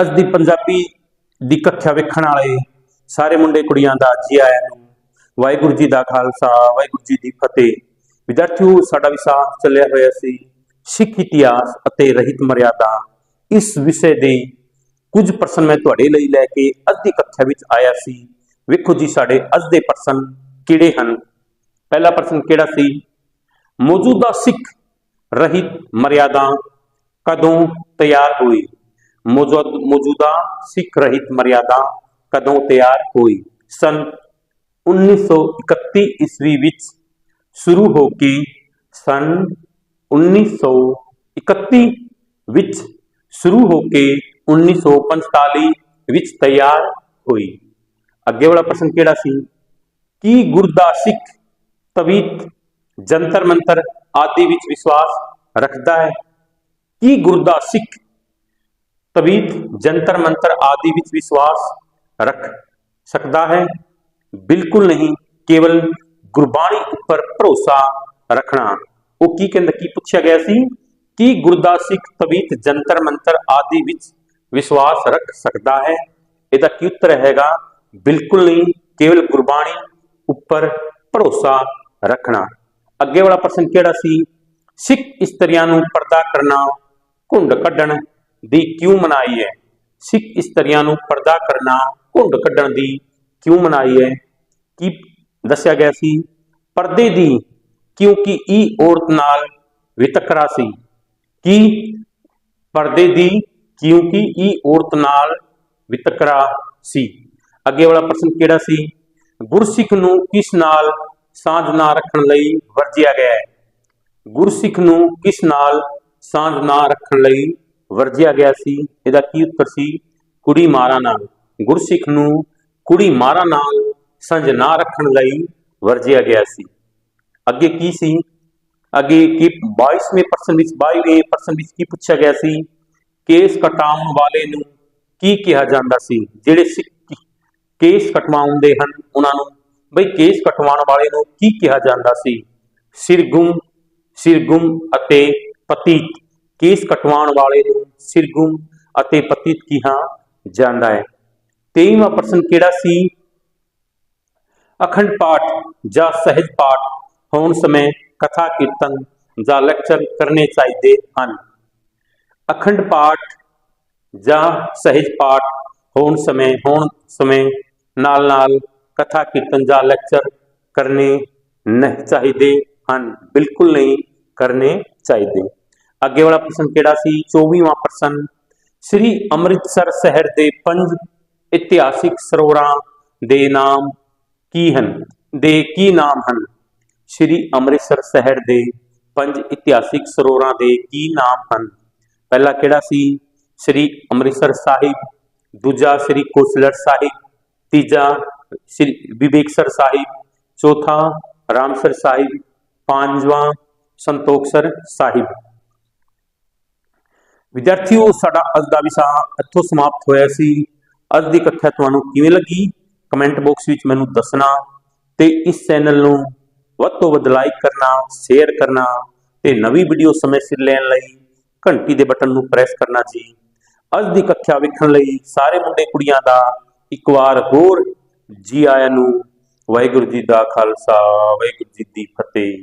ਅੱਜ ਦੀ ਪੰਜਾਬੀ ਦੀ ਕੱਥਾ ਵੇਖਣ ਵਾਲੇ ਸਾਰੇ ਮੁੰਡੇ ਕੁੜੀਆਂ ਦਾ ਜੀ ਆਇਆਂ ਨੂੰ ਵਾਹਿਗੁਰੂ ਜੀ ਦਾ ਖਾਲਸਾ, ਵਾਹਿਗੁਰੂ ਜੀ ਦੀ ਫਤਿਹ। ਵਿਦਿਆਰਥੀਓ, ਸਾਡਾ ਵਿਸ਼ਾ ਚੱਲਿਆ ਹੋਇਆ ਸੀ। ਸਿੱਖ ਇਤਿਹਾਸ ਅਤੇ ਰਹਿਤ ਮਰਿਆਦਾ, ਇਸ ਵਿਸ਼ੇ ਦੇ ਕੁਝ ਪ੍ਰਸ਼ਨ ਮੈਂ ਤੁਹਾਡੇ ਲਈ ਲੈ ਕੇ ਅੱਜ ਦੀ ਕੱਥਾ ਵਿੱਚ ਆਇਆ ਸੀ। ਵੇਖੋ ਜੀ, ਸਾਡੇ ਅੱਜ ਦੇ ਪ੍ਰਸ਼ਨ ਕਿਹੜੇ ਹਨ? ਪਹਿਲਾ ਪ੍ਰਸ਼ਨ ਕਿਹੜਾ ਸੀ? ਮੌਜੂਦਾ ਸਿੱਖ ਰਹਿਤ ਮਰਿਆਦਾ ਕਦੋਂ ਤਿਆਰ ਹੋਈ ਮੌਜੂਦ ਮੌਜੂਦਾ ਸਿੱਖ ਰਹਿਤ ਮਰਿਆਦਾ ਕਦੋਂ ਤਿਆਰ ਹੋਈ? ਸਨ 1931 ਈਸਵੀ ਵਿੱਚ ਸ਼ੁਰੂ ਹੋ ਕੇ ਸਨ 1931 ਵਿੱਚ ਸ਼ੁਰੂ ਹੋ ਕੇ 1945 ਵਿੱਚ ਤਿਆਰ ਹੋਈ। ਅੱਗੇ ਵਾਲਾ ਪ੍ਰਸ਼ਨ ਕਿਹੜਾ ਸੀ? ਕੀ ਗੁਰਦਾ ਸਿੱਖ ਤਵੀਤ, ਜੰਤਰ ਮੰਤਰ ਆਦਿ ਵਿੱਚ ਵਿਸ਼ਵਾਸ ਰੱਖਦਾ ਹੈ? ਕੀ ਗੁਰਦਾ ਸਿੱਖ ਤਵੀਤ, ਜੰਤਰ ਮੰਤਰ ਆਦਿ ਵਿੱਚ ਵਿਸ਼ਵਾਸ ਰੱਖ ਸਕਦਾ ਹੈ। ਬਿਲਕੁਲ ਨਹੀਂ, ਕੇਵਲ ਗੁਰਬਾਣੀ ਉੱਪਰ ਭਰੋਸਾ ਰੱਖਣਾ। ਉਹ ਕੀ ਕਹਿੰਦਾ, ਕੀ ਪੁੱਛਿਆ ਗਿਆ ਸੀ? ਕੀ ਗੁਰਦਾ ਸਿੱਖ ਤਵੀਤ, ਜੰਤਰ ਮੰਤਰ ਆਦਿ ਵਿੱਚ ਵਿਸ਼ਵਾਸ ਰੱਖ ਸਕਦਾ ਹੈ? ਇਹਦਾ ਕੀ ਉੱਤਰ ਹੈਗਾ? ਬਿਲਕੁਲ ਨਹੀਂ, ਕੇਵਲ ਗੁਰਬਾਣੀ ਉੱਪਰ ਭਰੋਸਾ ਰੱਖਣਾ। ਅੱਗੇ ਵਾਲਾ ਪ੍ਰਸ਼ਨ ਕਿਹੜਾ ਸੀ? ਸਿੱਖ ਇਸਤਰੀਆਂ ਨੂੰ ਪਰਦਾ ਕਰਨਾ, ਘੁੰਡ ਕੱਢਣ। ਦੀ ਕਿਉਂ ਮਨਾਈ ਹੈ? ਸਿੱਖ ਇਸਤਰੀਆਂ ਨੂੰ ਪਰਦਾ ਕਰਨਾ, ਘੁੰਡ ਕੱਢਣ ਦੀ ਕਿਉਂ ਮਨਾਈ ਹੈ? ਕੀ ਦੱਸਿਆ ਗਿਆ ਸੀ? ਪਰਦੇ ਦੀ ਕਿਉਂਕਿ ਇਹ ਔਰਤ ਨਾਲ ਵਿਤਕਰਾ ਸੀ। ਕੀ ਪਰਦੇ ਦੀ ਕਿਉਂਕਿ ਇਹ ਔਰਤ ਨਾਲ ਵਿਤਕਰਾ ਸੀ? ਅੱਗੇ ਵਾਲਾ ਪ੍ਰਸ਼ਨ ਕਿਹੜਾ ਸੀ? ਗੁਰਸਿੱਖ ਨੂੰ ਕਿਸ ਨਾਲ ਸਾਂਝ ਨਾ ਰੱਖਣ ਲਈ ਵਰਜਿਆ ਗਿਆ ਹੈ? ਗੁਰਸਿੱਖ ਨੂੰ ਕਿਸ ਨਾਲ ਸਾਂਝ ਨਾ ਰੱਖਣ ਲਈ ਵਰਜਿਆ ਗਿਆ ਸੀ। ਇਹਦਾ ਕੀ ਉੱਤਰ ਸੀ? ਕੁੜੀ ਮਾਰਾ ਨਾਲ। ਗੁਰਸਿੱਖ ਨੂੰ ਕੁੜੀ ਮਾਰਾ ਨਾਲ ਸਾਂਝ ਨਾ ਰੱਖਣ ਲਈ ਵਰਜਿਆ ਗਿਆ ਸੀ। ਅੱਗੇ ਕੀ ਸੀ? ਅੱਗੇ ਕੀ 22ਵੇਂ ਪ੍ਰਸ਼ਨ ਵਿੱਚ 22ਵੇਂ ਪ੍ਰਸ਼ਨ ਵਿੱਚ ਕੀ ਪੁੱਛਿਆ ਗਿਆ ਸੀ? ਕੇਸ ਕਟਾਉਣ ਵਾਲੇ ਨੂੰ ਕੀ ਕਿਹਾ ਜਾਂਦਾ ਸੀ? ਜਿਹੜੇ ਕੇਸ ਕਟਵਾਉਂਦੇ ਹਨ, ਉਹਨਾਂ ਨੂੰ ਬਈ ਕੇਸ ਕਟਵਾਉਣ ਵਾਲੇ ਨੂੰ ਕੀ ਕਿਹਾ ਜਾਂਦਾ ਸੀ? ਸਿਰਗੁਮ ਸਿਰਗੁਮ ਅਤੇ ਪਤੀਤ। ਕੇਸ ਕਟਵਾਉਣ ਵਾਲੇ ਨੂੰ ਸਿਰਗੁਮ ਅਤੇ ਪਤੀਤ ਕਿਹਾ ਜਾਂਦਾ ਹੈ। 23ਵਾਂ ਪ੍ਰਸ਼ਨ ਕਿਹੜਾ ਸੀ? ਅਖੰਡ ਪਾਠ ਜਾਂ ਸਹਿਜ ਪਾਠ ਹੋਣ ਸਮੇਂ ਕਥਾ ਕੀਰਤਨ ਜਾਂ ਲੈਕਚਰ ਕਰਨੇ ਚਾਹੀਦੇ ਹਨ। ਅਖੰਡ ਪਾਠ ਜਾਂ ਸਹਿਜ ਪਾਠ ਹੋਣ ਸਮੇਂ ਹੋਣ ਸਮੇਂ ਨਾਲ ਨਾਲ ਕਥਾ ਕੀਰਤਨ ਜਾਂ ਲੈਕਚਰ ਕਰਨੇ ਨਹੀਂ ਚਾਹੀਦੇ ਹਨ। ਬਿਲਕੁਲ ਨਹੀਂ ਕਰਨੇ ਚਾਹੀਦੇ। ਅੱਗੇ ਵਾਲਾ ਪ੍ਰਸ਼ਨ ਕਿਹੜਾ ਸੀ? 24ਵਾਂ ਪ੍ਰਸ਼ਨ, ਸ੍ਰੀ ਅੰਮ੍ਰਿਤਸਰ ਸ਼ਹਿਰ ਦੇ ਪੰਜ ਇਤਿਹਾਸਿਕ ਸਰੋਵਰਾਂ ਦੇ ਨਾਮ ਕੀ ਹਨ? ਦੇ ਕੀ ਨਾਮ ਹਨ? ਸ੍ਰੀ ਅੰਮ੍ਰਿਤਸਰ ਸ਼ਹਿਰ ਦੇ ਪੰਜ ਇਤਿਹਾਸਿਕ ਸਰੋਵਰਾਂ ਦੇ ਕੀ ਨਾਮ ਹਨ? ਪਹਿਲਾ ਕਿਹੜਾ ਸੀ? ਸ੍ਰੀ ਅੰਮ੍ਰਿਤਸਰ ਸਾਹਿਬ, ਦੂਜਾ ਸ੍ਰੀ ਕੋਸਲਰ ਸਾਹਿਬ, ਤੀਜਾ ਸ੍ਰੀ ਵਿਵੇਕਸਰ ਸਾਹਿਬ, ਚੌਥਾ ਰਾਮਸਰ ਸਾਹਿਬ, ਪੰਜਵਾਂ ਸੰਤੋਖਸਰ ਸਾਹਿਬ। ਵਿਦਿਆਰਥੀਓ, ਸਾਡਾ ਅੱਜ ਦਾ ਵਿਸ਼ਾ ਇੱਥੋਂ ਸਮਾਪਤ ਹੋਇਆ ਸੀ। ਅੱਜ ਦੀ ਕਥਾ ਤੁਹਾਨੂੰ ਕਿਵੇਂ ਲੱਗੀ? ਕਮੈਂਟ ਬਾਕਸ ਵਿੱਚ ਮੈਨੂੰ ਦੱਸਣਾ ਤੇ ਇਸ ਚੈਨਲ ਨੂੰ ਵੱਧ ਤੋਂ ਵੱਧ ਲਾਈਕ ਕਰਨਾ, ਸ਼ੇਅਰ ਕਰਨਾ ਤੇ ਨਵੀਂ ਵੀਡੀਓ ਸਮੇਂ ਸਿਰ ਲੈਣ ਲਈ ਘੰਟੀ ਦੇ ਬਟਨ ਨੂੰ ਪ੍ਰੈਸ ਕਰਨਾ ਜੀ। ਅੱਜ ਦੀ ਕਥਾ ਵੇਖਣ ਲਈ ਸਾਰੇ ਮੁੰਡੇ ਕੁੜੀਆਂ ਦਾ ਇੱਕ ਵਾਰ ਹੋਰ ਜੀ ਆਇਆਂ ਨੂੰ ਵਾਹਿਗੁਰੂ ਜੀ ਦਾ ਖਾਲਸਾ, ਵਾਹਿਗੁਰੂ ਜੀ ਦੀ ਫਤਿਹ।